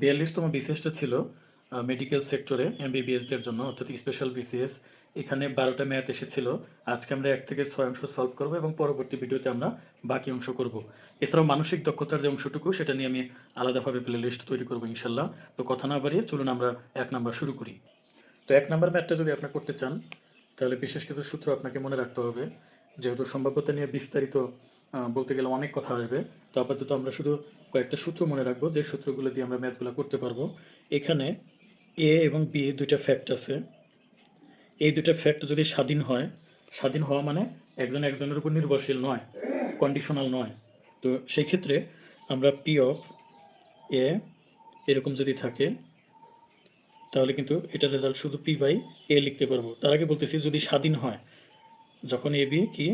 বিয়াল্লিশতম বিসিএসটা ছিল মেডিকেল সেক্টরে এমবিবিএসদের জন্য, অর্থাৎ স্পেশাল বিসিএস এখানে বারোটা ম্যাথ এসেছিল। আজকে আমরা এক থেকে ছয় অংশ সলভ করব এবং পরবর্তী ভিডিওতে আমরা বাকি অংশ করব। এছাড়াও মানসিক দক্ষতার যে অংশটুকু, সেটা নিয়ে আমি আলাদাভাবে প্লে লিস্ট তৈরি করব ইনশাল্লাহ তো কথা না বাড়িয়ে চলুন আমরা এক নাম্বার শুরু করি। তো এক নাম্বার ম্যাথটা যদি আপনি করতে চান, তাহলে বিশেষ কিছু সূত্র আপনাকে মনে রাখতে হবে। যেহেতু সম্ভাব্যতা নিয়ে বিস্তারিত বলতে গেলে অনেক কথা আসবে তো আপাতত আমরা শুধু কয়েকটা সূত্র মনে রাখব, যে সূত্রগুলো দিয়ে আমরা ম্যাথগুলো করতে পারব। এখানে এ এবং বি দুইটা ফ্যাক্ট আছে। এই দুইটা ফ্যাক্ট যদি স্বাধীন হয়, স্বাধীন হওয়া মানে একজন একজনের উপর নির্ভরশীল নয় কন্ডিশনাল নয়। তো সেই ক্ষেত্রে আমরা পি অফ এ এরকম যদি থাকে, তাহলে কিন্তু এটার রেজাল্ট শুধু পি বাই এ লিখতে পারব। তার আগে বলতেছি, যদি স্বাধীন হয়, যখন এ বি কি?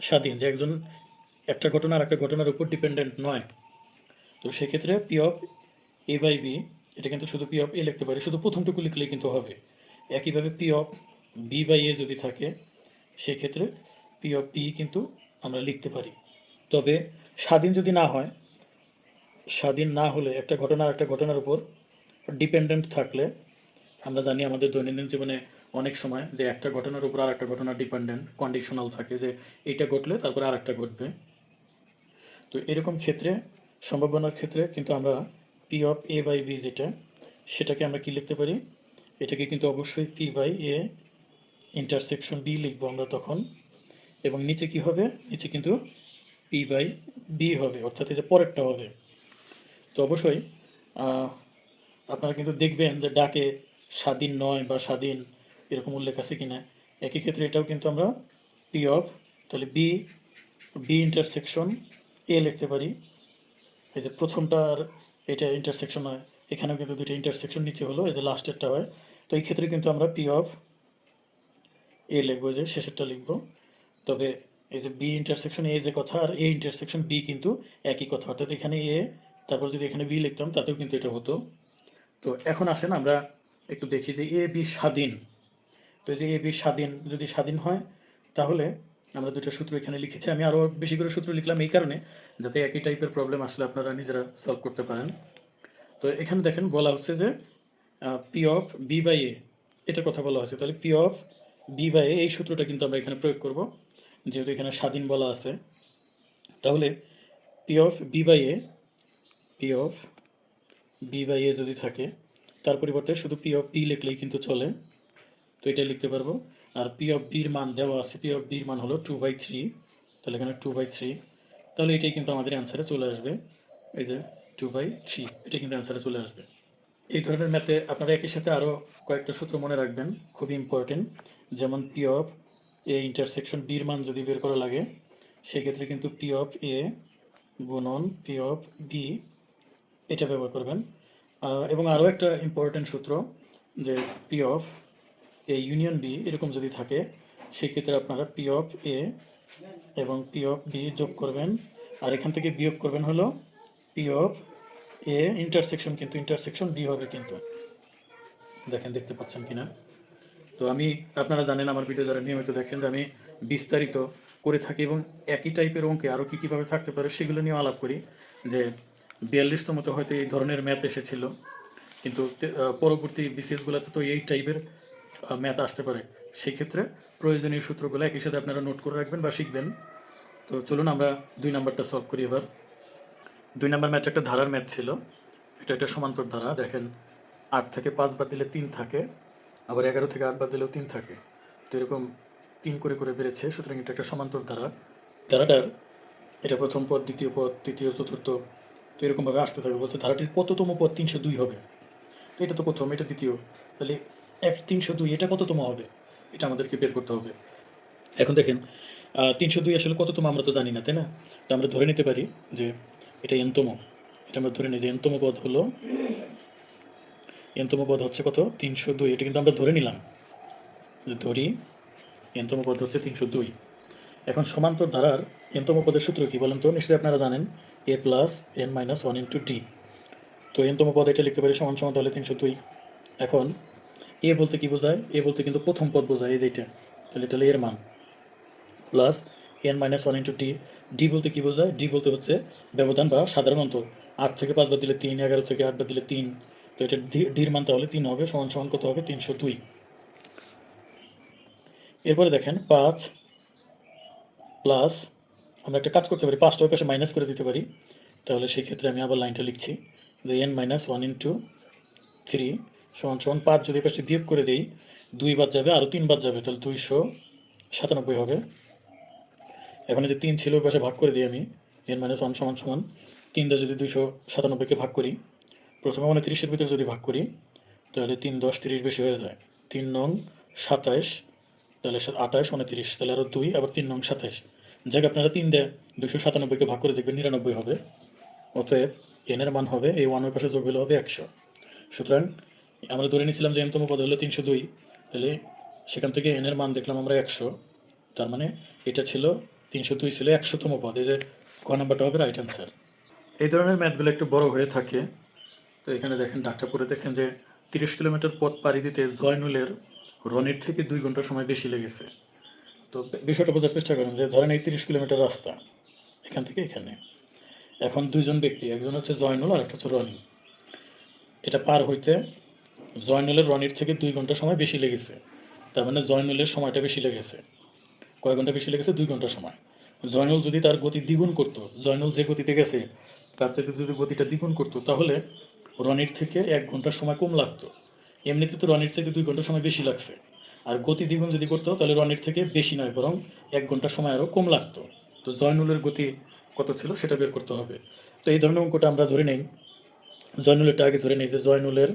স্বাধীন, যে একজন একটা ঘটনা আর একটা ঘটনার উপর ডিপেন্ডেন্ট নয়। তো সেক্ষেত্রে P of A by B এটা কিন্তু শুধু পি অফ এ লিখতে পারি, শুধু প্রথমটুকু লিখলেই কিন্তু হবে। একইভাবে P of B by A যদি থাকে, সেক্ষেত্রে পি অফ পি কিন্তু আমরা লিখতে পারি। তবে স্বাধীন যদি না হয়, স্বাধীন না হলে একটা ঘটনা আর একটা ঘটনার উপর ডিপেন্ডেন্ট থাকলে, আমরা জানি আমাদের দৈনন্দিন জীবনে অনেক সময় যে একটা ঘটনার উপর আর একটা ঘটনা ডিপেন্ডেন্ট কন্ডিশনাল থাকে যে এইটা ঘটলে তারপরে আর একটা ঘটবে। তো এরকম ক্ষেত্রে, সম্ভাবনার ক্ষেত্রে কিন্তু আমরা P of A by B যেটা, সেটাকে আমরা কি লিখতে পারি? এটাকে কিন্তু অবশ্যই P by A intersection B লিখব আমরা তখন। এবং নিচে কি হবে? নিচে কিন্তু পি বাই বি হবে, অর্থাৎ এই যে পরেরটা হবে। তো অবশ্যই আপনারা কিন্তু দেখবেন যে ডাকে স্বাধীন নয় বা স্বাধীন এরকম উল্লেখ আছে কিনা। একই ক্ষেত্রে এটাও কিন্তু আমরা পি অফ তাহলে বি বি ইন্টারসেকশন এ লিখতে পারি। এই যে প্রথমটার এটা ইন্টারসেকশন হয়, এখানেও কিন্তু দুটো ইন্টারসেকশন নিচে হলো, এই যে লাস্টেরটা হয়। তো এই ক্ষেত্রে কিন্তু আমরা পি অফ এ লিখব যে শেষেরটা লিখব। তবে এই যে বি ইন্টারসেকশন এ যে কথা, আর এ ইন্টারসেকশন বি কিন্তু একই কথা। অর্থাৎ এখানে এ তারপর যদি এখানে বি লিখতাম, তাতেও কিন্তু এটা হতো। তো এখন আসেন আমরা একটু দেখি যে এ বি স্বাধীন। তো এই যে এ বি স্বাধীন, যদি স্বাধীন হয়, তাহলে আমরা দুটো সূত্র এখানে লিখেছি। আমি আরও বেশি করে সূত্র লিখলাম এই কারণে, যাতে একই টাইপের প্রবলেম আসলে আপনারা নিজেরা সলভ করতে পারেন। তো এখানে দেখেন বলা হচ্ছে যে P of B by A এটা কথা বলা হয়েছে। তাহলে P of B by A এই সূত্রটা কিন্তু আমরা এখানে প্রয়োগ করব। যেহেতু এখানে স্বাধীন বলা আছে। তাহলে P of B by A P of B by A যদি থাকে, তার পরিবর্তে শুধু পি অফ পি লিখলেই কিন্তু চলে। তো এটা লিখতে পারব। আর পি অফ বির মান দেওয়া আছে পি অফ বির মান হলো টু বাই থ্রি তাহলে এখানে টু বাই থ্রি তাহলে এটাই কিন্তু আমাদের অ্যান্সারে চলে আসবে, এই যে টু বাই থ্রি এটা কিন্তু অ্যান্সারে চলে আসবে। এই ধরনের ম্যাথে আপনারা একই সাথে আরও কয়েকটা সূত্র মনে রাখবেন, খুবই ইম্পর্টেন্ট যেমন পি অফ এ ইন্টারসেকশন বির মান যদি বের করা লাগে, সেক্ষেত্রে কিন্তু পি অফ এ গুণন পি অফ বি এটা ব্যবহার করবেন। এবং আরও একটা ইম্পর্টেন্ট সূত্র, যে P of A union B এরকম যদি থাকে, সেক্ষেত্রে আপনারা পি অফ এ এবং পি অফ বি যোগ করবেন। আর এখান থেকে বিয়োগ করবেন হলো পি অফ এ ইন্টারসেকশন কিন্তু ইন্টারসেকশন বি হবে কিন্তু। দেখেন, দেখতে পাচ্ছেন কিনা? তো আমি, আপনারা জানেন, আমার ভিডিও যারা নিয়মিত দেখেন, যে আমি বিস্তারিত করে থাকি এবং একই টাইপের অঙ্কে আরও কী কীভাবে থাকতে পারে সেগুলো নিয়ে আলাপ করি, যে বিয়াল্লিশতমতো হয়তো এই ধরনের ম্যাথ এসেছিল, কিন্তু পরবর্তী বিসিএসগুলোতে তো এই টাইপের ম্যাথ আসতে পারে। সেক্ষেত্রে প্রয়োজনীয় সূত্রগুলো একই সাথে আপনারা নোট করে রাখবেন বা শিখবেন। তো চলুন আমরা দুই নাম্বারটা সলভ করি এবার। দুই নাম্বার ম্যাথ একটা ধারার ম্যাথ ছিল। এটা একটা সমান্তর ধারা। দেখেন, আট থেকে পাঁচ বাদ দিলে তিন থাকে, আবার এগারো থেকে আট বাদ দিলেও তিন থাকে। তো এরকম তিন করে করে বেড়েছে, সুতরাং এটা একটা সমান্তর ধারা। ধারাটার এটা প্রথম পদ, দ্বিতীয় পদ, তৃতীয়, চতুর্থ, তো এরকমভাবে আসতে থাকবে। বলছে ধারাটির কততম পদ? তিনশো দুই হবে। তো এটা তো প্রথম, এটা দ্বিতীয়। তাহলে এক, তিনশো দুই, এটা কততম হবে? এটা আমাদেরকে বের করতে হবে। এখন দেখেন তিনশো দুই আসলে কততম আমরা তো জানি না, তাই না? তো আমরা ধরে নিতে পারি যে এটা এনতম। এটা আমরা ধরে নিই যে এনতম পদ হলো, এনতম পদ হচ্ছে কত? তিনশো দুই। এটা কিন্তু আমরা ধরে নিলাম। যে ধরি, এনতম পদ হচ্ছে তিনশো দুই। এখন সমান্তর ধারার এনতম পদের সূত্র কি বলেন তো? নিশ্চয়ই আপনারা জানেন, A plus N minus one into D. তো এনতম পদ এটা লিখতে পারি সমান সমান তাহলে তিনশো দুই। এখন এ বলতে কি বোঝায়? এ বলতে কিন্তু প্রথম পদ বোঝায়, এই যেটা তাহলে এটা এর মান। Plus N minus one into D D বলতে কী বোঝায়? ডি বলতে হচ্ছে ব্যবধান বা সাধারণ অন্তর। আট থেকে পাঁচ বাদ দিলে তিন, এগারো থেকে আট বাদ দিলে তিন। তো এটা ডির মান তাহলে তিন হবে, সমান সমান কত হবে? তিনশো দুই। এরপরে দেখেন, পাঁচ প্লাস আমরা একটা কাজ করতে পারি, পাঁচটা পাশে মাইনাস করে দিতে পারি। তাহলে সেই ক্ষেত্রে আমি আবার লাইনটা লিখছি যে N minus one into three সমান সমান পাঁচ যদি পাশে বিয়োগ করে দিই দুই বাদ যাবে আরও তিন বাদ যাবে, তাহলে দুইশো সাতানব্বই হবে। এখন যে তিন ছিল ওই পাশে ভাগ করে দিই আমি এন মাইনাস ওয়ান সমান সমান তিনটা যদি দুইশো সাতানব্বইকে ভাগ করি, প্রথমে মানে তিরিশের ভিতরে যদি ভাগ করি, তাহলে তিন দশ তিরিশ বেশি হয়ে যায়। তিন নং সাতাইশ, তাহলে আঠাশ উনত্রিশ তাহলে আরও দুই, আবার তিন নং সাতাইশ। যাক, আপনারা তিন দেয় দুশো সাতানব্বইকে ভাগ করে দেখবেন নিরানব্বই হবে। অতএব এনের মান হবে, এই ওয়ানের পাশে যোগ হলে হবে একশো। সুতরাং আমরা ধরে নিয়েছিলাম যে এনতম পদ হলো তিনশো দুই। তাহলে সেখান থেকে এনের মান দেখলাম আমরা একশো। তার মানে এটা ছিল তিনশো দুই ছিল একশোতম পদ। এই যে ক নাম্বারটা হবে রাইট অ্যান্সার এই ধরনের ম্যাথগুলো একটু বড় হয়ে থাকে। তো এখানে দেখেন ডাক্তার পরে দেখেন যে তিরিশ কিলোমিটার পথ পাড়ি দিতে জয়নুলের রনির থেকে দুই ঘণ্টা সময় বেশি লেগেছে। তো বিষয়টা বোঝার চেষ্টা করেন যে ধরেন এই তিরিশ কিলোমিটার রাস্তা, এখান থেকে এখানে। এখন দুইজন ব্যক্তি, একজন হচ্ছে জয়নুল আর একটা হচ্ছে রনি। এটা পার হইতে জয়নুলের রনির থেকে দুই ঘণ্টা সময় বেশি লেগেছে। তার মানে জয়নুলের সময়টা বেশি লেগেছে। কয় ঘণ্টা বেশি লেগেছে? দুই ঘণ্টা সময়। জয়নুল যদি তার গতি দ্বিগুণ করতো, জয়নুল যে গতিতে গেছে, তার চাইতে যদি গতিটা দ্বিগুণ করতো, তাহলে রনির থেকে এক ঘণ্টার সময় কম লাগতো। এমনিতে তো রনির চাইতে দুই ঘণ্টা সময় বেশি লাগছে। আর গতি দ্বিগুণ যদি করতো, তাহলে রনির থেকে বেশি নয়, বরং এক ঘণ্টা সময় আরও কম লাগতো। তো জয়নুলের গতি কত ছিল সেটা বের করতে হবে। তো এই ধরনের অঙ্কটা আমরা ধরে নেই। জয়নুলেরটা আগে ধরে নেই যে জয়নুলের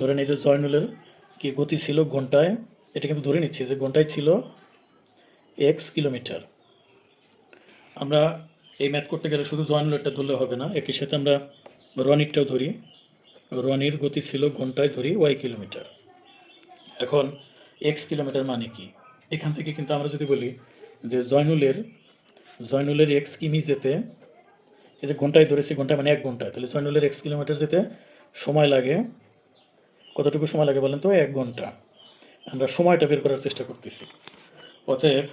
ধরে নেই যে জয়নুলের কি গতি ছিল ঘন্টায়? এটা কিন্তু ধরে নিচ্ছি যে ঘন্টায় ছিল এক্স কিলোমিটার। আমরা এই ম্যাথ করতে গেলে শুধু জয়নুলেরটা ধরলে হবে না, একই সাথে আমরা রনিরটাও ধরি। রনির গতি ছিল ঘন্টায় ধরি ওয়াই কিলোমিটার। এখন এক্স কিলোমিটার মানে কি? এখান থেকে কিন্তু আমরা যদি বলি যে জয়নুলের জয়নুলের এক্স কিমি যেতে, এই যে ঘন্টায় ধরেছি, ঘন্টায় মানে এক ঘন্টায়, তাহলে জয়নুলের এক্স কিলোমিটার যেতে সময় লাগে কতটুকু সময় লাগে বলেন তো? এক ঘণ্টা। আমরা সময়টা বের করার চেষ্টা করতেছি। অতএব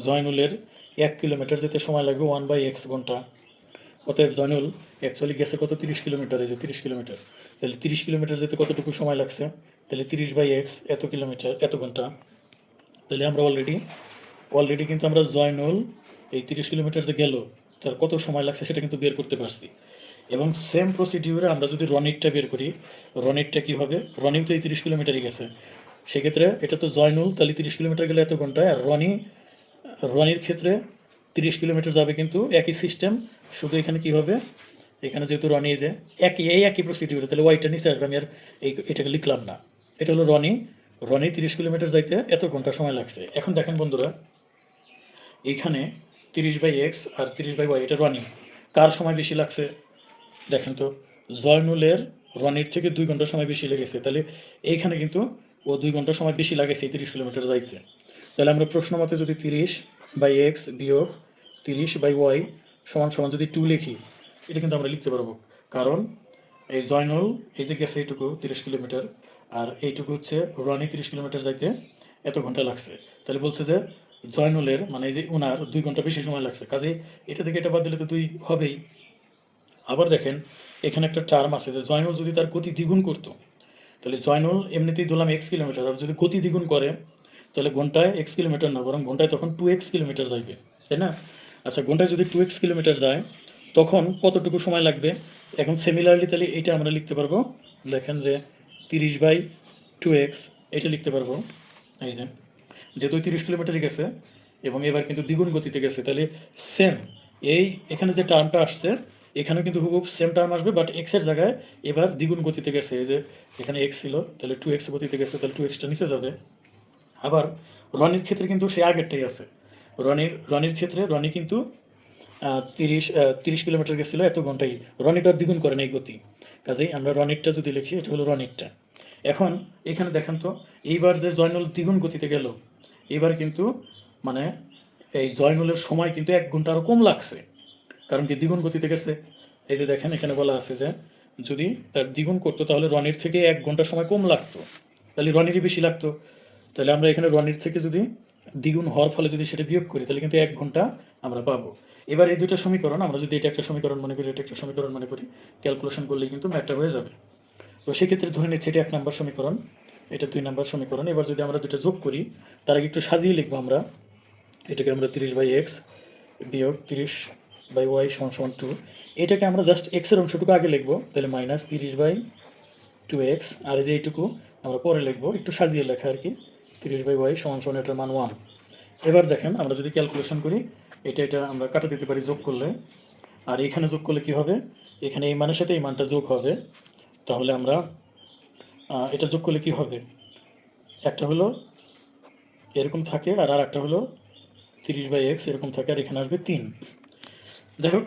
জয়নুলের এক কিলোমিটার যেতে সময় লাগবে ওয়ান বাই এক্স ঘণ্টা। অতএব জয়নুল অ্যাকচুয়ালি গেছে কত? তিরিশ কিলোমিটার। এই যে তিরিশ কিলোমিটার। তাহলে তিরিশ কিলোমিটার যেতে কতটুকু সময় লাগছে? তাহলে তিরিশ বাই এক্স এত কিলোমিটার, এত ঘণ্টা। তাহলে আমরা অলরেডি অলরেডি কিন্তু আমরা জয়নুল এই তিরিশ কিলোমিটার যে গেল, তার কত সময় লাগছে সেটা কিন্তু বের করতে পারছি। এবং সেম প্রসিডিউরে আমরা যদি রনিটটা বের করি, রনিটটা কী হবে? রনিং তো এই তিরিশ কিলোমিটারই গেছে। সেক্ষেত্রে এটা তো জয়নুল, তাহলে তিরিশ কিলোমিটার গেলে এত ঘন্টায়? আর রনি, রনির ক্ষেত্রে তিরিশ কিলোমিটার যাবে কিন্তু একই সিস্টেম শুধু এখানে কি হবে? এখানে যেহেতু রনি যে একই, এই একই প্রসিডিউরে তাহলে ওয়াইটা নিচে আসবে, আমি আর এই, এটাকে লিখলাম না। এটা হলো রনি। রনি তিরিশ কিলোমিটার যাইতে এত ঘণ্টা সময় লাগছে। এখন দেখেন বন্ধুরা এইখানে তিরিশ বাই এক্স আর তিরিশ বাই ওয়াই এটা রনি। কার সময় বেশি লাগছে? দেখেন তো, জয়নুলের রনির থেকে দুই ঘণ্টা সময় বেশি লেগেছে। তাহলে এইখানে কিন্তু ও দুই ঘণ্টা সময় বেশি লাগেছে তিরিশ কিলোমিটার যাইতে। তাহলে আমরা প্রশ্ন মতে যদি তিরিশ বাই এক্স বিয়োগ তিরিশ বাই ওয়াই সমান সমান যদি টু লিখি, এটা কিন্তু আমরা লিখতে পারব। কারণ এই জয়নুল, এই যে গেছে এইটুকু তিরিশ কিলোমিটার, আর এইটুকু হচ্ছে রনি তিরিশ কিলোমিটার যাইতে এত ঘণ্টা লাগছে। তাহলে বলছে যে জয়নুলের মানে এই যে ওনার দুই ঘণ্টা বেশি সময় লাগছে। কাজে এটা থেকে এটা বাদ দিলে তো দুই হবেই। আবার দেখেন, এখানে একটা টার্ম আছে যে জয়নুল যদি তার গতি দ্বিগুণ করতো, তাহলে জয়নুল এমনিতেই ধরলাম এক্স কিলোমিটার আর যদি গতি দ্বিগুণ করে, তাহলে ঘন্টায় এক্স কিলোমিটার না, বরং ঘন্টায় তখন টু এক্স কিলোমিটার যাইবে, তাই না? আচ্ছা ঘন্টায় যদি টু এক্স কিলোমিটার যায়, তখন কতটুকু সময় লাগবে? এখন সিমিলারলি তাহলে এইটা আমরা লিখতে পারব, দেখেন যে তিরিশ বাই টু এক্স এটা লিখতে পারব, এই যে, যেহেতু তিরিশ কিলোমিটারই গেছে, এবং এবার কিন্তু দ্বিগুণ গতিতে গেছে, তাহলে সেম এই এখানে যে টার্মটা আসছে এখানেও কিন্তু হুবহুব সেম টার্ম আসবে বাট এক্সের জায়গায় এবার দ্বিগুণ গতিতে গেছে। যে এখানে এক্স ছিল, তাহলে টু এক্স গতিতে গেছে, তাহলে টু এক্সটা নিচে যাবে। আবার রনির ক্ষেত্রে কিন্তু সে আগেরটাই আছে। রনির রনির ক্ষেত্রে রনি কিন্তু তিরিশ তিরিশ কিলোমিটার গেছিল এত ঘন্টাই রনিটার দ্বিগুণ করেন এই গতি। কাজেই আমরা রনিরটা যদি লিখি, এটা হলো রনিরটা। এখন এখানে দেখেন তো, এইবার যে জয়নুল দ্বিগুণ গতিতে গেল, এবার কিন্তু মানে এই জয়নুলের সময় কিন্তু এক ঘণ্টা আরও কম লাগছে। কারণ কি দ্বিগুণ গতিতে গেছে। এই যে দেখেন, এখানে বলা আছে যে যদি তার দ্বিগুণ করতো তাহলে রনির থেকে এক ঘণ্টা সময় কম লাগতো। তাহলে রনিরই বেশি লাগতো। তাহলে আমরা এখানে রনির থেকে যদি দ্বিগুণ হওয়ার ফলে যদি সেটা বিয়োগ করি, তাহলে কিন্তু এক ঘণ্টা আমরা পাবো। এবার এই দুটা সমীকরণ, আমরা যদি এটা একটা সমীকরণ মনে করি, এটা একটা সমীকরণ মনে করি ক্যালকুলেশন করলেই কিন্তু ম্যাটটা হয়ে যাবে। তো সেক্ষেত্রে ধরে নিচ্ছি এটা এক নম্বর সমীকরণ, এটা দুই নম্বর সমীকরণ। এবার যদি আমরা দুটো যোগ করি, তার আগে একটু সাজিয়ে লিখব আমরা। এটাকে আমরা তিরিশ বাই এক্স বিয়োগ তিরিশ বাই ওয়াই সমান টু এটাকে আমরা জাস্ট এক্সের অংশটুকু আগে লিখব, তাহলে মাইনাস তিরিশ বাই টু এক্স আর এই যে এইটুকু আমরা পরে লিখব, একটু সাজিয়ে লেখা আর কি, তিরিশ বাই ওয়াই সমান সমান এটার মান ওয়ান এবার দেখেন, আমরা যদি ক্যালকুলেশন করি, এটা এটা আমরা কাটা দিতে পারি যোগ করলে, আর এখানে যোগ করলে কি হবে? এখানে এই মানের সাথে এই মানটা যোগ হবে, তাহলে আমরা এটা যোগ করলে কি হবে? একটা হলো এরকম থাকে আর আর একটা হলো তিরিশ বাই এক্স এরকম থাকে, আর এখানে আসবে তিন। যাই হোক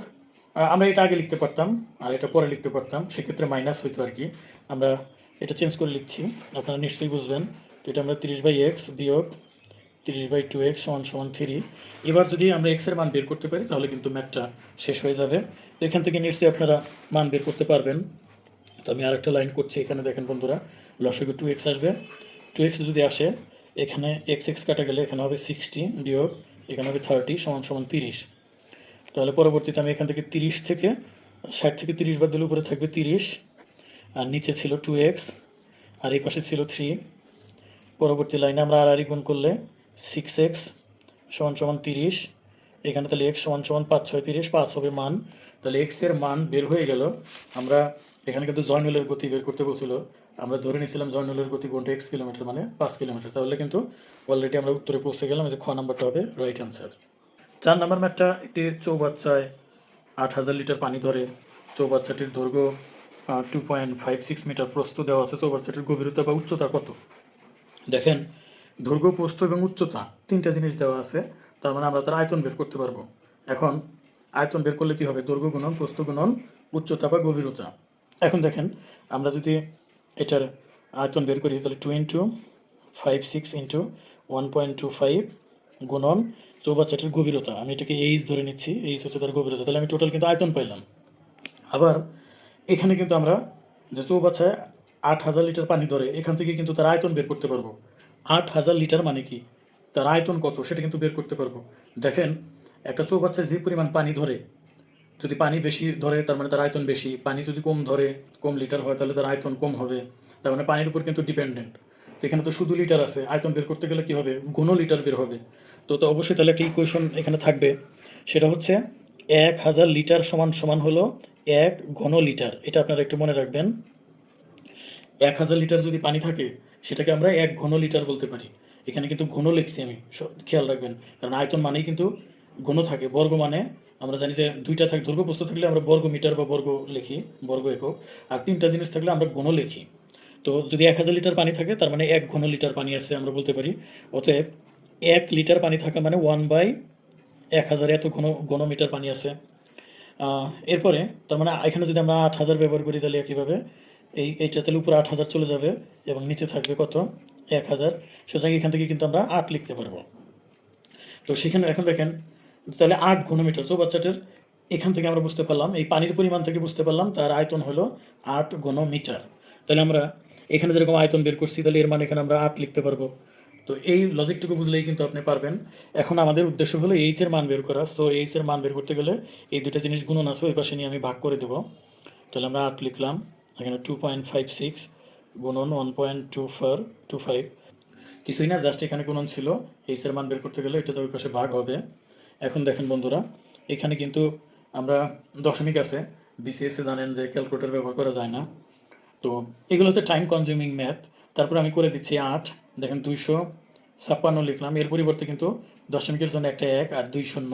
আমরা এটা আগে লিখতে পারতাম, আর এটা পরে লিখতে পারতাম, সেক্ষেত্রে মাইনাস হইতো আর কি। আমরা এটা চেঞ্জ করে লিখছি, আপনারা নিশ্চয়ই বুঝবেন। তো এটা আমরা তিরিশ বাই এক্স বিয়োগ তিরিশ বাই টু এক্স সমান সমান থ্রি এবার যদি আমরা এক্সের মান বের করতে পারি, তাহলে কিন্তু ম্যাথটা শেষ হয়ে যাবে। তো এখান থেকে নিশ্চয়ই আপনারা মান বের করতে পারবেন। তো আমি আরেকটা লাইন করছি, এখানে দেখেন বন্ধুরা লসকে টু এক্স আসবে। টু এক্স যদি আসে, এখানে এক্স এক্স কাটা গেলে এখানে হবে সিক্সটি বিয়োগ, এখানে হবে থার্টি সমান সমান তিরিশ। তাহলে পরবর্তীতে আমি এখান থেকে তিরিশ থেকে ষাট থেকে তিরিশ বাদ দিলে উপরে থাকবে তিরিশ। আর নিচে ছিল টু এক্স আর এই পাশে ছিল থ্রি পরবর্তী লাইনে আমরা আর গুণ করলে সিক্স এক্স সমান সমান তিরিশ। এখানে তাহলে এক্স সমান সমান পাঁচ, ছয়, তিরিশ, পাঁচ হবে মান। তাহলে এক্সের মান বের হয়ে গেল। আমরা এখানে কিন্তু জয়নুলের গতি বের করতে বলছিল। আমরা ধরে নিয়েছিলাম জয়নুলের গতি ঘণ্টা এক্স কিলোমিটার মানে পাঁচ কিলোমিটার। তাহলে কিন্তু অলরেডি আমরা উত্তরে পৌঁছে গেলাম। যে খ নাম্বারটা হবে রাইট অ্যান্সার চার নাম্বার ম্যাটটা একটি চৌবাচ্চায় আট হাজার লিটার পানি ধরে। চৌবাচ্চাটির দৈর্ঘ্য two point five six metre প্রস্থ দেওয়া আছে। চৌবাচ্চাটির গভীরতা বা উচ্চতা কত? দেখেন, দৈর্ঘ্য, প্রস্থ এবং উচ্চতা তিনটা জিনিস দেওয়া আছে। তার মানে আমরা তার আয়তন বের করতে পারব। এখন, আয়তন বের করলে কী হবে? দৈর্ঘ্য গুণন, প্রস্থ গুণন, উচ্চতা বা গভীরতা। এখন দেখেন, আমরা যদি এটার আয়তন বের করি, তাহলে two into five six into one point two five গুণন চৌবাচ্চাটির গভীরতা, আমি এটাকে এইচ ধরে নিচ্ছি এইচ হচ্ছে তার গভীরতা, তাহলে আমি টোটাল কিন্তু আয়তন পাইলাম। আবার এখানে কিন্তু আমরা যে চৌবাচ্চায় আট হাজার লিটার পানি ধরে, এখান থেকে কিন্তু তার আয়তন বের করতে পারব। আট হাজার লিটার মানে কি? তার আয়তন কত, সেটা কিন্তু বের করতে পারব। দেখেন, একটা চৌবাচ্চায় যে পরিমাণ পানি ধরে, যদি পানি বেশি ধরে, তার মানে তার আয়তন বেশি, পানি যদি কম ধরে, কম লিটার হয়, তাহলে তার আয়তন কম হবে, তার মানে পানির উপর কিন্তু ডিপেন্ডেন্ট এখানে তো শুধু লিটার আছে, আয়তন বের করতে গেলে কি হবে? ঘন লিটার বের হবে। তো তো অবশ্যই তাহলে একটা ইকুয়েশন এখানে থাকবে। সেটা হচ্ছে এক হাজার লিটার সমান সমান হলো এক ঘন লিটার এটা আপনারা একটু মনে রাখবেন। এক হাজার লিটার যদি পানি থাকে, সেটাকে আমরা এক ঘন লিটার বলতে পারি। এখানে কিন্তু ঘন লিখছি আমি খেয়াল রাখবেন। কারণ আয়তন মানেই কিন্তু ঘন থাকে, বর্গ মানে আমরা জানি যে দুইটা থাকে দৈর্ঘ্য প্রস্থ থাকলে আমরা বর্গ মিটার বা বর্গ লিখি, বর্গ একক। আর তিনটা জিনিস থাকলে আমরা ঘন লিখি। তো যদি এক হাজার লিটার পানি থাকে, তার মানে এক ঘন লিটার পানি আছে আমরা বলতে পারি। অতএব এক লিটার পানি থাকা মানে ওয়ান বাই এক হাজার এত ঘন ঘন মিটার পানি আছে। এরপরে তার মানে এখানে যদি আমরা আট হাজার ব্যবহার করি তাহলে একইভাবে এই, এইটা তাহলে উপরে আট হাজার চলে যাবে এবং নিচে থাকবে কত? এক হাজার। সুতরাং এখান থেকে কিন্তু আমরা আট লিখতে পারব। তো সেখানে এখন দেখেন, তাহলে আট ঘনমিটার চৌবাচ্চাটার এখান থেকে আমরা বুঝতে পারলাম, এই পানির পরিমাণ থেকে বুঝতে পারলাম, তার আয়তন হলো আট ঘনমিটার তাহলে আমরা এখানে যেরকম আয়তন বের করছি, তাহলে এর মানে এখানে আমরা আট লিখতে পারব। তো এই লজিকটুকু বুঝলেই কিন্তু আপনি পারবেন। এখন আমাদের উদ্দেশ্য হলো এইচ এর মান বের করা। সো এইচ এর মান বের করতে গেলে এই দুটো জিনিস গুণন আছে, ওই পাশে নিয়ে আমি ভাগ করে দেবো। তাহলে আমরা আট লিখলাম, এখানে টু পয়েন্ট ফাইভ সিক্স গুণন one point two four two five কিছুই না জাস্ট এখানে গুণন ছিল এইচ এর মান বের করতে গেলে এটা তো ওই পাশে ভাগ হবে। এখন দেখেন বন্ধুরা, এখানে কিন্তু আমরা দশমিক আছে বিসিএসে জানেন যে ক্যালকুলেটর ব্যবহার করা যায় না। তো এগুলো হচ্ছে টাইম কনজিউমিং ম্যাথ তারপর আমি করে দিচ্ছি আট, দেখেন দুইশো ছাপ্পান্ন লিখলাম। এর পরিবর্তে কিন্তু দশমিকের জন্য একটা এক আর দুই শূন্য।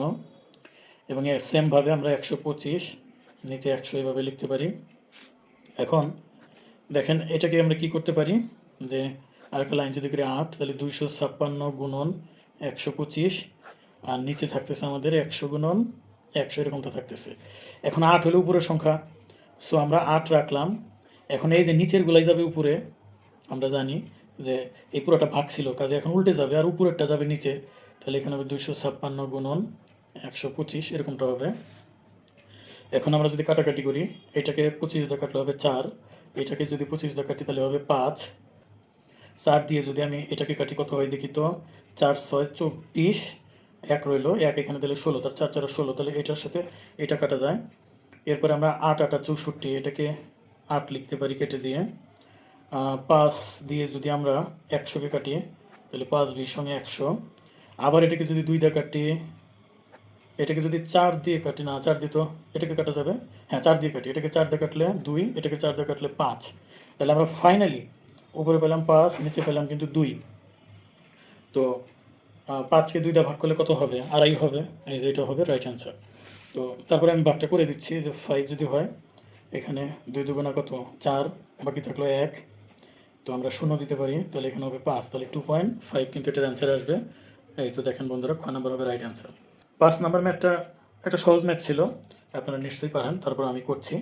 এবং সেমভাবে আমরা একশো পঁচিশ, নিচে একশো এভাবে লিখতে পারি। এখন দেখেন এটাকে আমরা কি করতে পারি? যে আরেকটা লাইন যদি করি আট, তাহলে দুইশো ছাপ্পান্ন গুণন একশো পঁচিশ। আর নিচে থাকতেছে আমাদের একশো গুণন একশো, এরকমটা থাকতেছে। এখন আট হলে উপরের সংখ্যা। সো আমরা আট রাখলাম। এখন এই যে নিচের গুলাই যাবে উপরে, আমরা জানি যে এই পুরোটা ভাগ ছিল, কাজে এখন উল্টে যাবে আর উপরেরটা যাবে নিচে। তাহলে এখানে হবে দুইশো ছাপ্পান্ন গুণন একশো পঁচিশ, এরকমটা হবে। এখন আমরা যদি কাটাকাটি করি, এটাকে পঁচিশ দিয়ে কাটলে হবে চার, এটাকে যদি পঁচিশ দিয়ে কাটি তাহলে হবে পাঁচ। চার দিয়ে যদি আমি এটাকে কাটি, কত হয় দেখি তো? চার ছয় চব্বিশ, এক রইল, এক এখানে দিলে ষোলো, তার চার চার ষোলো, তাহলে এটার সাথে এটা কাটা যায়। এরপরে আমরা আট আটা চৌষট্টি, এটাকে আট লিখতে পারি, কেটে দিয়ে। পাঁচ দিয়ে যদি আমরা একশোকে কাটি তাহলে পাঁচ বিশ সঙ্গে একশো। আবার এটাকে যদি দুই দিয়ে কাটি এটাকে যদি চার দিয়ে কাটি, না, চার দিয়ে তো এটাকে কাটা যাবে। হ্যাঁ চার দিয়ে কাটি, এটাকে চার দিয়ে কাটলে দুই, এটাকে চার দিয়ে কাটলে পাঁচ। তাহলে আমরা ফাইনালি উপরে পেলাম পাঁচ, নিচে পেলাম কিন্তু দুই। তো পাঁচকে দুইটা ভাগ করলে কত হবে? আড়াই হবে। এই যে এটা হবে রাইট অ্যান্সার তো, তারপরে আমি ভাগটা করে দিচ্ছি, যে ফাইভ যদি হয় এখানে দুই দুগুণা কত? চার, বাকি থাকল এক। তো আমরা শূন্য দিতে পারি, তাহলে এখানে হবে পাঁচ, তাহলে টু পয়েন্ট ফাইভ কিন্তু এটার অ্যান্সার আসবে। এই তো দেখেন বন্ধুরা খ নাম্বার হবে রাইট অ্যান্সার পাঁচ নাম্বার ম্যাথটা একটা সহজ ম্যাথ ছিল, আপনারা নিশ্চয়ই পারেন, তারপর আমি করছি।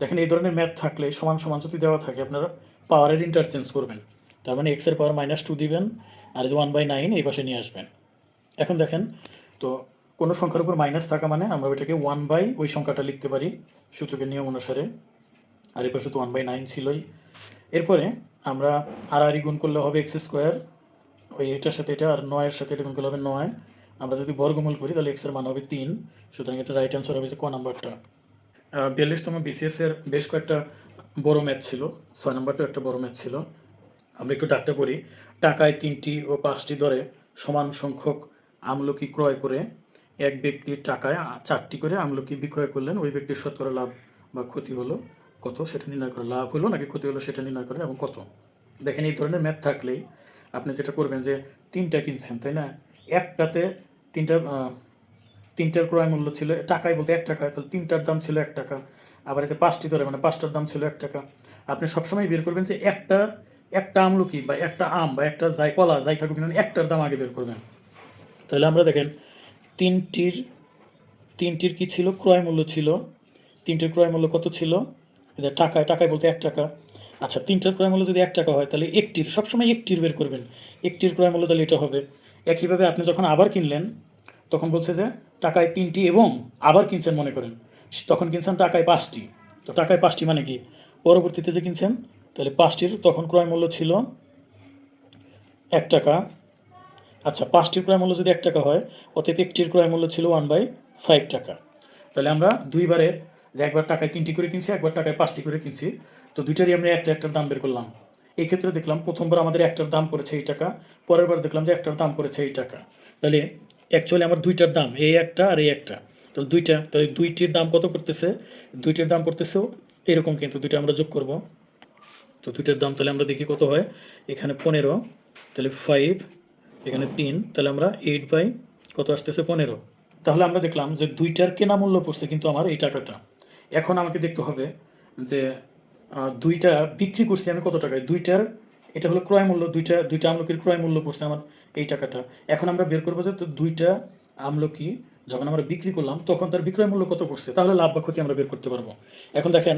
দেখেন এই ধরনের ম্যাথ থাকলে সমান সমান যদি দেওয়া থাকে, আপনারা পাওয়ারের ইন্টারচেঞ্জ করবেন। তার মানে এক্সের পাওয়ার মাইনাস টু দিবেন, আর যে ওয়ান বাই নাইন এই পাশে নিয়ে আসবেন। এখন দেখেন, তো কোনো সংখ্যার উপর মাইনাস থাকা মানে আমরা ওইটাকে ওয়ান বাই ওই সংখ্যাটা লিখতে পারি সূচকের নিয়ম অনুসারে। আর এই পাশে তো ওয়ান বাই নাইন ছিলই। এরপরে আমরা আর আর গুণ করলে হবে এক্স স্কোয়ার ওই এটার সাথে এটা আর নয়ের সাথে এটা গুণ করলে হবে নয়। আমরা যদি বর্গমূল করি তাহলে এক্সের মান হবে তিন। সুতরাং এটা রাইট অ্যান্সার হবে যে ক নাম্বারটা বিয়াল্লিশতম বিসিএস এর বেশ কয়েকটা বড় ম্যাচ ছিল। ছয় নম্বরটাও একটা বড় ম্যাচ ছিল। আমরা একটু ডাকতে পড়ি। টাকায় তিনটি ও পাঁচটি দরে সমান সংখ্যক আমলকি ক্রয় করে এক ব্যক্তির টাকায় চারটি করে আমলকি বিক্রয় করলেন, ওই ব্যক্তির শতকরা লাভ বা ক্ষতি হলো কত সেটা নির্ণয় করে, লাভ হলো নাকি ক্ষতি হলো সেটা নির্ণয় করেন এবং কত? দেখেন, এই ধরনের ম্যাথ থাকলেই আপনি যেটা করবেন যে তিনটা কিনছেন, তাই না? একটাতে তিনটা তিনটার ক্রয় মূল্য ছিল টাকায় বলতে এক টাকা, তাহলে তিনটার দাম ছিল এক টাকা, আবার যে পাঁচটি ধরে মানে পাঁচটার দাম ছিল এক টাকা। আপনি সবসময় বের করবেন যে একটা একটা আমলকি বা একটা আম বা একটা যাই কলা যাই থাকুক একটার দাম আগে বের করবেন। তাহলে আমরা দেখেন তিনটির তিনটির কি ছিল? ক্রয় মূল্য ছিল। তিনটির ক্রয় মূল্য কত ছিল? যে টাকায় টাকায় বলতে এক টাকা। আচ্ছা তিনটার ক্রয় মূল্য যদি এক টাকা হয়, তাহলে একটির, সবসময় একটির বের করবেন। একটির ক্রয় মূল্য তাহলে এটা হবে। একইভাবে আপনি যখন আবার কিনলেন, তখন বলছে যে টাকায় তিনটি এবং আবার কিনছেন মনে করেন। তখন কিনছেন টাকায় পাঁচটি। তো টাকায় পাঁচটি মানে কি? পরবর্তীতে যে কিনছেন, তাহলে পাঁচটির তখন ক্রয় মূল্য ছিল এক টাকা। আচ্ছা পাঁচটির ক্রয় মূল্য যদি এক টাকা হয়, অতএব একটির ক্রয় মূল্য ছিল ওয়ান বাই ফাইভ টাকা। তাহলে আমরা দুইবারে যে একবার টাকায় তিনটি করে কিনছি, একবার টাকায় পাঁচটি করে কিনছি, তো দুইটারই আমরা একটা একটার দাম বের করলাম। এই ক্ষেত্রে দেখলাম প্রথমবার আমাদের একটার দাম পড়েছে এই টাকা পরের বার দেখলাম যে একটার দাম পড়েছে এই টাকা। তাহলে অ্যাকচুয়ালি আমার দুইটার দাম, এই একটা আর এই একটা। তাহলে দুইটা, তাহলে দুইটির দাম কত পড়তেছে? দুইটির দাম পড়তেছেও এরকম কিন্তু, দুইটা আমরা যোগ করব। তো দুইটার দাম তাহলে আমরা দেখি কত হয়? এখানে পনেরো, তাহলে ফাইভ এখানে তিন, তাহলে আমরা এইট বাই কত আসতেছে পনেরো। তাহলে আমরা দেখলাম যে দুইটার কেনা মূল্য পড়ছে কিন্তু আমার এই টাকাটা। এখন আমাকে দেখতে হবে যে দুইটা বিক্রি করছি আমি কত টাকায়? দুইটার, এটা হলো ক্রয় মূল্য দুইটা দুইটা আমলকির ক্রয় মূল্য পড়ছে আমার এই টাকাটা। এখন আমরা বের করব যে তো দুইটা আমলকি যখন আমরা বিক্রি করলাম, তখন তার বিক্রয় মূল্য কত পড়ছে? তাহলে লাভ বা ক্ষতি আমরা বের করতে পারব। এখন দেখেন,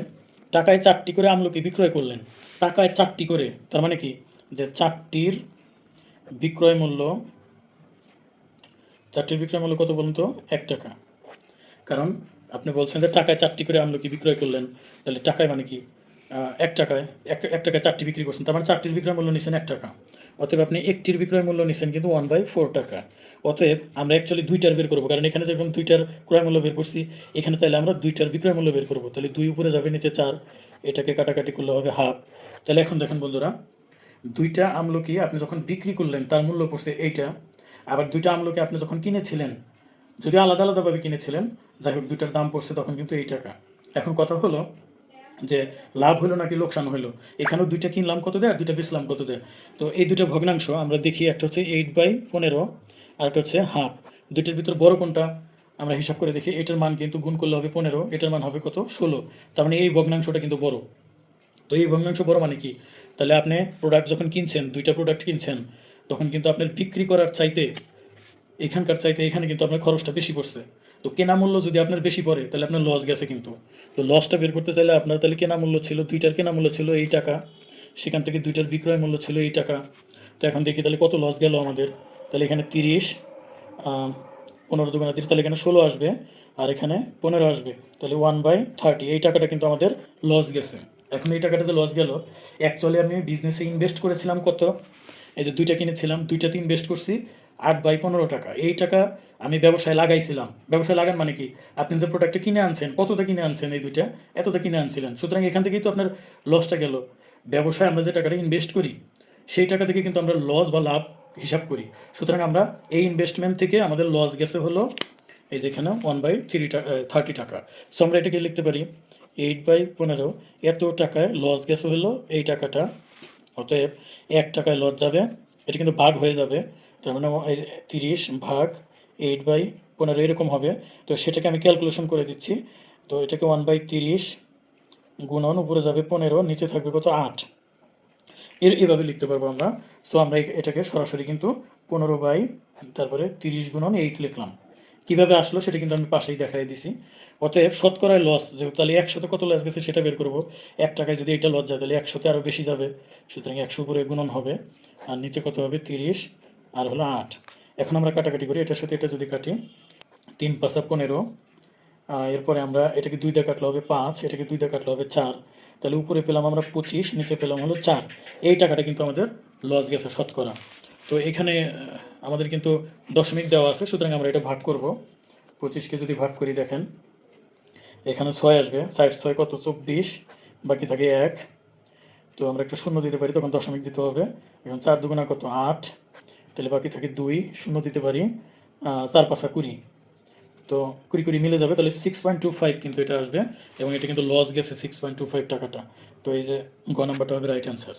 টাকায় চারটি করে আমলকি বিক্রয় করলেন। টাকায় চারটি করে, তার মানে কি? যে চারটির বিক্রয় মূল্য, চারটির বিক্রয় মূল্য কত বলুন তো? এক টাকা। কারণ আপনি বলছেন যে টাকায় চারটি করে আমলকি বিক্রয় করলেন, তাহলে টাকায় মানে কি? এক টাকায় এক টাকায় চারটি বিক্রি করছেন, তার মানে চারটির বিক্রয় মূল্য নিচ্ছেন এক টাকা। অতএব আপনি একটির বিক্রয় মূল্য নিচ্ছেন কিন্তু ওয়ান বাই ফোর টাকা। অতএব আমরা অ্যাকচুয়ালি দুইটার বের করব, কারণ এখানে যেরকম দুইটার ক্রয় মূল্য বের করছি, এখানে তাহলে আমরা দুইটার বিক্রয় মূল্য বের করব, তাহলে দুই উপরে যাবে নিচে চার, এটাকে কাটাকাটি করলে হবে হাফ তাহলে এখন দেখেন বন্ধুরা দুইটা আমলকি আপনি যখন বিক্রি করলেন, তার মূল্য পড়ছে এইটা। আবার দুইটা আমলকি আপনি যখন কিনেছিলেন, যদি আলাদা আলাদাভাবে কিনেছিলেন, যাই হোক, দুইটার দাম পড়ছে তখন কিন্তু এই টাকা। এখন কথা হলো যে, লাভ হলো নাকি লোকসান হলো? এখানেও দুইটা কিনলাম কত দেয়, আর দুইটা বেচলাম কত দেয়? তো এই দুটো ভগ্নাংশ আমরা দেখি, একটা হচ্ছে এইট বাই পনেরো, আর একটা হচ্ছে হাফ দুইটার ভিতর বড় কোনটা? আমরা হিসাব করে দেখি, এটার মান কিন্তু গুণ করলে হবে পনেরো, এটার মান হবে কত? ষোলো। তার মানে এই ভগ্নাংশটা কিন্তু বড়। তো এই ভগ্নাংশ বড় মানে কি? তাহলে আপনি প্রোডাক্ট যখন কিনছেন, দুইটা প্রোডাক্ট কিনছেন, তখন কিন্তু আপনার বিক্রি করার চাইতে, এখানকার চাইতে এখানে কিন্তু আপনার খরচটা বেশি পড়ছে। তো কেনা মূল্য যদি আপনার বেশি পড়ে, তাহলে আপনার লস গেছে কিন্তু। তো লসটা বের করতে চাইলে আপনার তাহলে কেনা মূল্য ছিল, দুইটার কেনা মূল্য ছিল এই টাকা। সেখান থেকে দুইটার বিক্রয় মূল্য ছিল এই টাকা। তো এখন দেখি তাহলে কত লস গেল আমাদের। তাহলে এখানে তিরিশ পনেরো দুগুণা তিরিশ, তাহলে এখানে ষোলো আসবে, আর এখানে পনেরো আসবে। তাহলে ওয়ান বাই থার্টি এই টাকাটা কিন্তু আমাদের লস গেছে। এখন এই টাকাটা যে লস গেল অ্যাকচুয়ালি আমি বিজনেসে ইনভেস্ট করেছিলাম কত? এই যে দুইটা কিনেছিলাম, দুইটাতে ইনভেস্ট করছি আট বাই পনেরো টাকা। এই টাকা আমি ব্যবসায় লাগাইছিলাম। ব্যবসায় লাগান মানে কি? আপনি যে প্রোডাক্টটা কিনে আনছেন, কতটা কিনে আনছেন এই দুইটা? এতটা কিনে আনছিলেন। সুতরাং এখান থেকেই তো আপনার লসটা গেল। ব্যবসায় আমরা যে টাকাটা ইনভেস্ট করি, সেই টাকা থেকে কিন্তু আমরা লস বা লাভ হিসাব করি। সুতরাং আমরা এই ইনভেস্টমেন্ট থেকে আমাদের লস গেছে হলো, এই যেখানে ওয়ান বাই থ্রি টাকা থার্টি টাকা। সো আমরা এটাকে লিখতে পারি এইট বাই পনেরো, এত টাকায় লস গেছে হলো, এই টাকাটা। অতএব এক টাকায় লস যাবে, এটা কিন্তু ভাগ হয়ে যাবে। তার মানে তিরিশ ভাগ এইট বাই পনেরো এরকম হবে। তো সেটাকে আমি ক্যালকুলেশন করে দিচ্ছি। তো এটাকে ওয়ান বাই তিরিশ গুণন, উপরে যাবে পনেরো, নিচে থাকবে কত আট। এর এভাবে লিখতে পারব আমরা। সো আমরা এটাকে সরাসরি কিন্তু পনেরো বাই তারপরে তিরিশ গুণন এইট লিখলাম। কীভাবে আসলো সেটা কিন্তু আমি পাশেই দেখাই দিছি। অতএব শতকরায় লস যেহেতু তাহলে একশোতে কত লস গেছে সেটা বের করব। এক টাকায় যদি এটা লস যায়, তাহলে একশোতে আরও বেশি যাবে। সুতরাং একশো উপরে গুণন হবে, আর নিচে কত হবে? তিরিশ, আর হলো আট। এখন আমরা কাটাকাটি করি, এটার সাথে এটা যদি কাটি, তিন পাঁচা পনেরো। এরপরে আমরা এটাকে দুই দিয়ে কাটলে হবে পাঁচ, এটাকে দুই দিয়ে কাটলে হবে চার। তাহলে উপরে পেলাম আমরা পঁচিশ, নিচে পেলাম হলো চার। এই টাকাটা কিন্তু আমাদের লস গেছে শতকরা। তো এখানে আমাদের কিন্তু দশমিক দেওয়া আছে, সুতরাং আমরা এটা ভাগ করব। পঁচিশকে যদি ভাগ করি, দেখেন, এখানে ছয় আসবে ষাট ছয় কত? চব্বিশ, বাকি থাকে এক। তো আমরা একটা শূন্য দিতে পারি, তখন দশমিক দিতে হবে। এখন চার দুগুণা কত? আট। তাহলে বাকি থাকে দুই, শূন্য দিতে পারি চার পাঁচা কুড়ি। তো কুড়ি কুড়ি মিলে যাবে, তাহলে সিক্স পয়েন্ট টু ফাইভ কিন্তু এটা আসবে, এবং এটা কিন্তু লস গেছে সিক্স পয়েন্ট টু ফাইভ টাকাটা। তো এই যে গ নাম্বারটা হবে রাইট অ্যান্সার